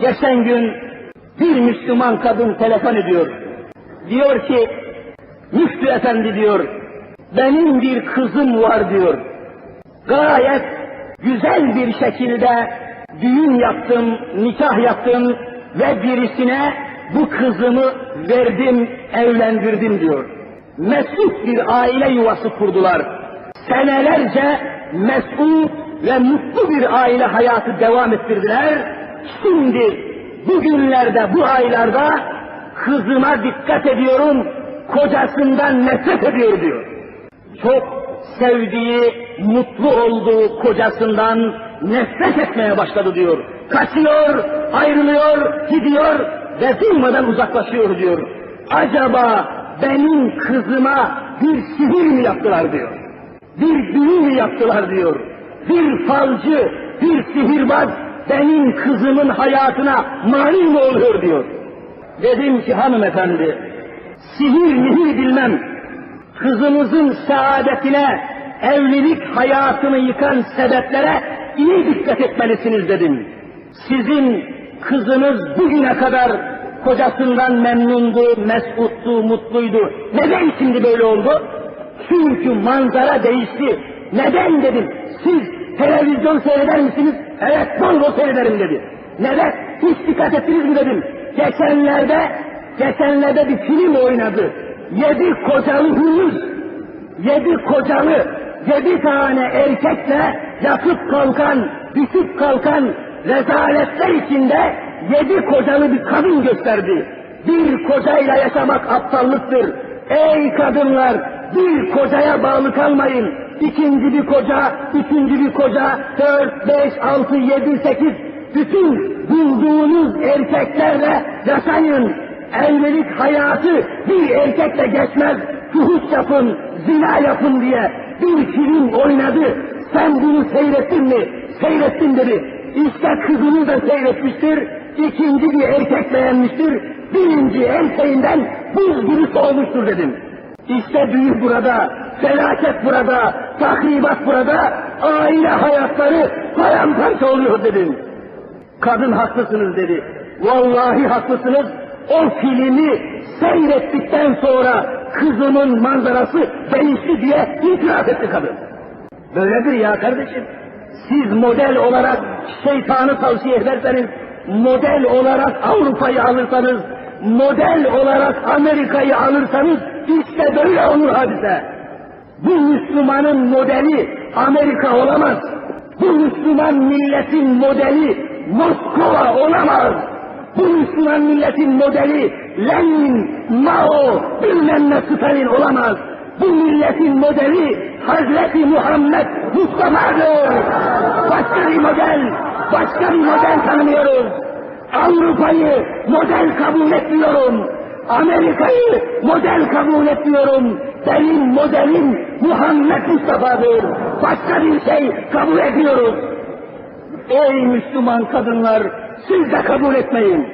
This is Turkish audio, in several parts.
Geçen gün bir Müslüman kadın telefon ediyor. Diyor ki, Müftü efendi diyor, benim bir kızım var diyor. Gayet güzel bir şekilde düğün yaptım, nikah yaptım ve birisine bu kızımı verdim, evlendirdim diyor. Mesut bir aile yuvası kurdular. Senelerce mesut ve mutlu bir aile hayatı devam ettirdiler. Şimdi bugünlerde, bu aylarda kızıma dikkat ediyorum, kocasından nefret ediyor diyor. Çok sevdiği, mutlu olduğu kocasından nefret etmeye başladı diyor. Kaçıyor, ayrılıyor, gidiyor ve durmadan uzaklaşıyor diyor. Acaba benim kızıma bir sihir mi yaptılar diyor. Bir büyü mü yaptılar diyor. Bir falcı, bir sihirbaz benim kızımın hayatına mani mi oluyor diyor. Dedim ki hanımefendi, sihir mihir bilmem, kızınızın saadetine, evlilik hayatını yıkan sebeplere iyi dikkat etmelisiniz dedim. Sizin kızınız bugüne kadar kocasından memnundu, mesuttu, mutluydu. Neden şimdi böyle oldu? Çünkü manzara değişti. Neden dedim. Siz televizyon seyreder misiniz? Evet, bol bol seyrederim dedi. Neden? Hiç dikkat ettiniz mi dedim. Geçenlerde, geçenlerde bir film oynadı. Yedi kocalı hürüz, yedi kocalı, yedi tane erkekle yatıp kalkan, düşüp kalkan rezaletler içinde yedi kocalı bir kadın gösterdi. Bir kocayla yaşamak aptallıktır. Ey kadınlar, bir kocaya bağlı kalmayın. İkinci bir koca, üçüncü bir koca, dört, beş, altı, yedi, sekiz, bütün bulduğunuz erkeklerle yaşayın. Evlilik hayatı bir erkekle geçmez. Fuhuş yapın, zina yapın diye bir film oynadı. Sen bunu seyrettin mi? Seyrettim dedi. İşte kızını da seyretmiştir. İkinci bir erkek beğenmiştir. Birinci erkeğinden buz gibi soğumuştur dedim. İşte büyük burada, felaket burada, tahribat burada, aile hayatları paramparça oluyor dedim. Kadın haklısınız dedi. Vallahi haklısınız. O filmi seyrettikten sonra kızımın manzarası değişti diye itiraf etti kadın. Böyledir ya kardeşim. Siz model olarak şeytanı tavsiye ederseniz, model olarak Avrupa'yı alırsanız, model olarak Amerika'yı alırsanız işte böyle olur hadise. Bu Müslümanın modeli Amerika olamaz. Bu Müslüman milletin modeli Moskova olamaz. Bu Müslüman milletin modeli Lenin, Mao, bilmem ne Stalin olamaz. Bu milletin modeli Hazreti Muhammed Mustafa'dır. Başka bir model, başka bir model tanımıyoruz. Avrupa'yı model kabul etmiyorum. Amerika'yı model kabul etmiyorum. Benim modelim Muhammed Mustafa'dır. Başka bir şey kabul etmiyoruz. Ey Müslüman kadınlar, siz de kabul etmeyin.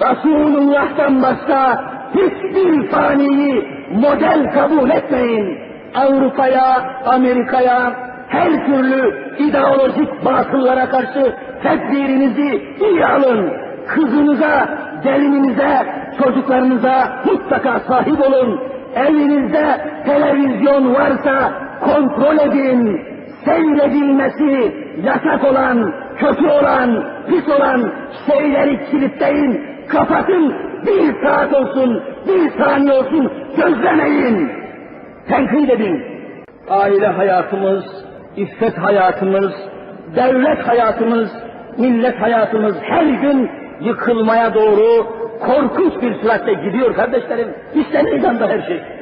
Resulullah'tan başka hiçbir faniyi model kabul etmeyin. Avrupa'ya, Amerika'ya, her türlü ideolojik batıllara karşı tedbirinizi iyi alın. Kızınıza, gelininize, çocuklarınıza mutlaka sahip olun. Evinizde televizyon varsa kontrol edin. Seyredilmesi yasak olan, kötü olan, pis olan şeyleri kilitleyin, kapatın, bir saat olsun, bir saniye olsun, gözlemeyin. Tenkit edin. Aile hayatımız, iffet hayatımız, devlet hayatımız, millet hayatımız her gün yıkılmaya doğru korkunç bir süratle gidiyor kardeşlerim. İşte meydanda her şey.